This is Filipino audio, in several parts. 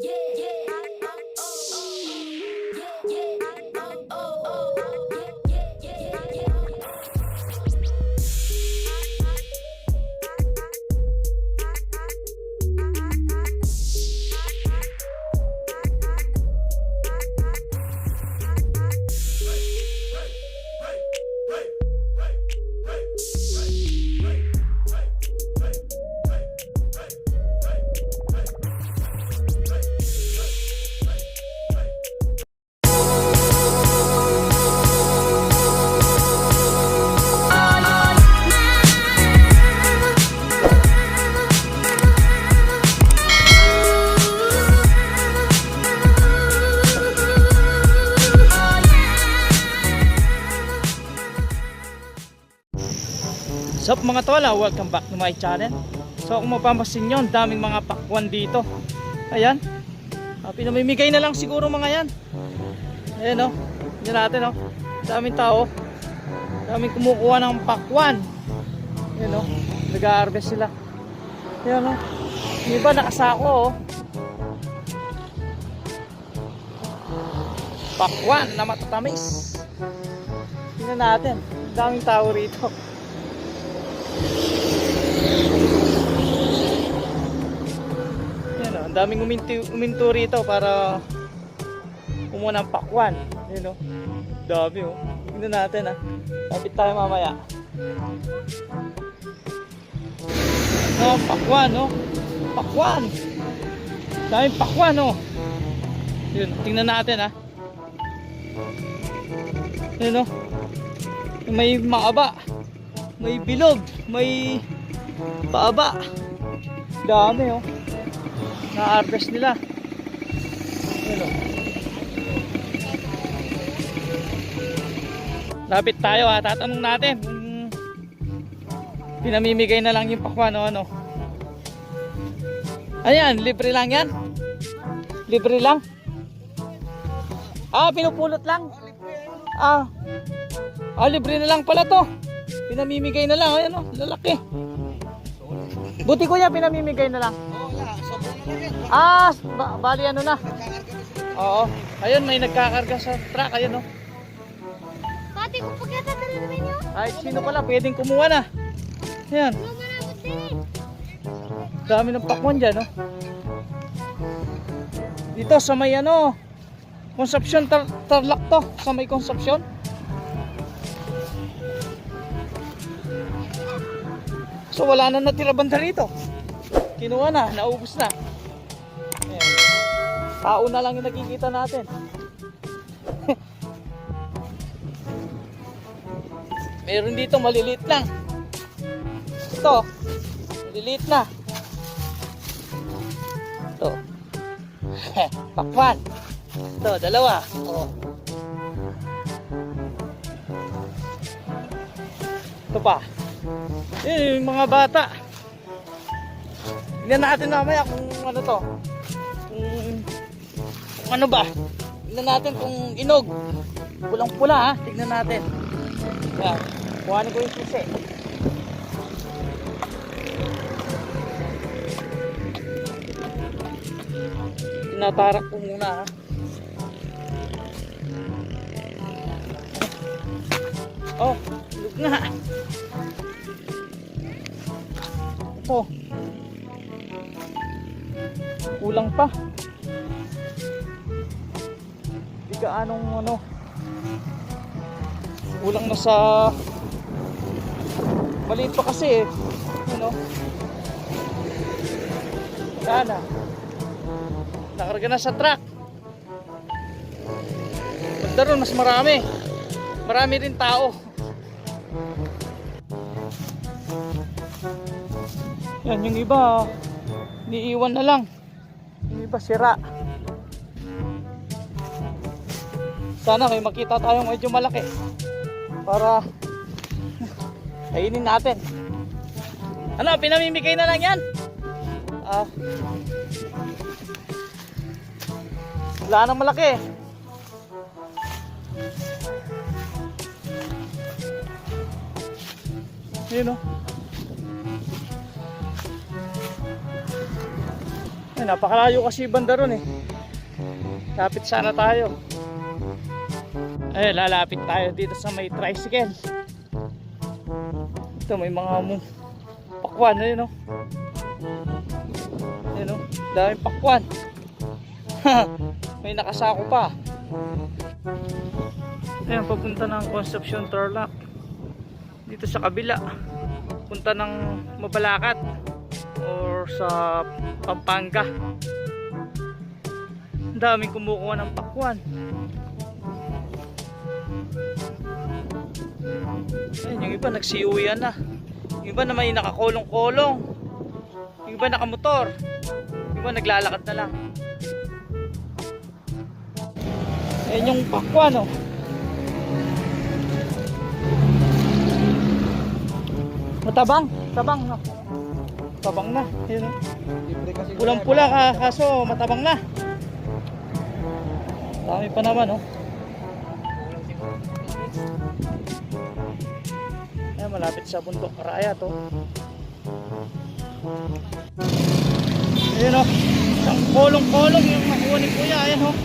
Yeah, yeah. So mga tola, welcome back to my channel. So kung mapapansin nyo, daming mga pakwan dito. Ayan. Uh, pinamimigay na lang siguro mga yan. Ayan o. Oh. Yan natin o. Oh. Daming tao. Daming kumukuha ng pakwan. Ayan o. Oh. Nag-harvest sila. Ayan o. Oh. Yung iba nakasako o. Oh. Pakwan na matatamis. Tingnan natin. Daming tao rito. Yan o, ang daming uminto, uminto rito para kumuha ng pakwan. Yan o, dami o. Tingnan natin ha. Kapit tayo mamaya. No, pakwan no. Pakwan. Daming pakwan no. Yun, tingnan natin ha. Yan o. May maaba. May bilog. May paaba. Dami oh. Na-harvest nila. Lapit tayo ha. Tatanong natin pinamimigay na lang yung pakwan o ano. Ayan, libre lang yan? Libre lang? Ah, pinupulot lang? Ah, ah libre na lang pala to. Pinamimigay na lang. Ayan o, lalaki. Buti ko yan, pinamimigay na lang. Ah, ba bali ano na. Oo. Ayun, may nagkakarga sa truck. Ayun o. Pati kung pagkatatarin namin yun, Kahit sino pala, pwedeng kumuha na. Ayan. Dami ng pakwan dyan, no? Dito sa may ano, Conception tar Tarlac to, sa may Conception. So wala na natira banda rito. Kinuha na, naubos na. Ayan. Tao na lang yung nakikita natin. Meron dito maliliit lang. Ito, maliliit na. Ito. Pakwan. Ito, dalawa. Oh. Ito pa. Eh, yung mga bata. Tingnan natin mamaya kung ano to. Kung, kung ano ba. Tingnan natin kung inog. Pulang-pula ha. Tingnan natin. Yan. Kuhanin ko yung susi. Tinatarak ko muna ha. Oh, lug nga. Ito. Kulang pa. Di gaanong ano. Kulang na sa maliit pa kasi eh. Ano? Sana. Nakarga na sa truck. Banda ron, mas marami. Marami rin tao. Yan, yung iba, niiwan na lang. Yung iba, sira. Sana may makita tayong medyo malaki. Para kainin natin. Ano, pinamimigay na lang yan? Ah. Wala nang malaki. Yun o. Ano? Napakalayo kasi banda ron eh. Lapit sana tayo. Eh, lalapit tayo dito sa may tricycle. Ito, may mga mu pakwan, ayun oh. Ayun oh, daming pakwan. may nakasako pa. Ayan, papunta ng Concepcion Tarlac. Dito sa kabila. Punta ng Mabalacat or sa Pampanga. Ang daming kumukuha ng pakwan. Ayun, yung iba nagsiuwian na. Yung iba na may nakakulong-kulong. Yung iba nakamotor. Yung iba naglalakad na lang. Ayun yung pakwan oh. Matabang, tabang no. Tabang na, yun. Pulang-pula ka, kaso matabang na. Dami pa naman oh. Ayan, malapit sa bundok Karaya to. Ayun oh. Isang kolong-kolong yung nakuha ni Kuya. Ayan oh.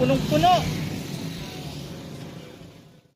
Punong-puno.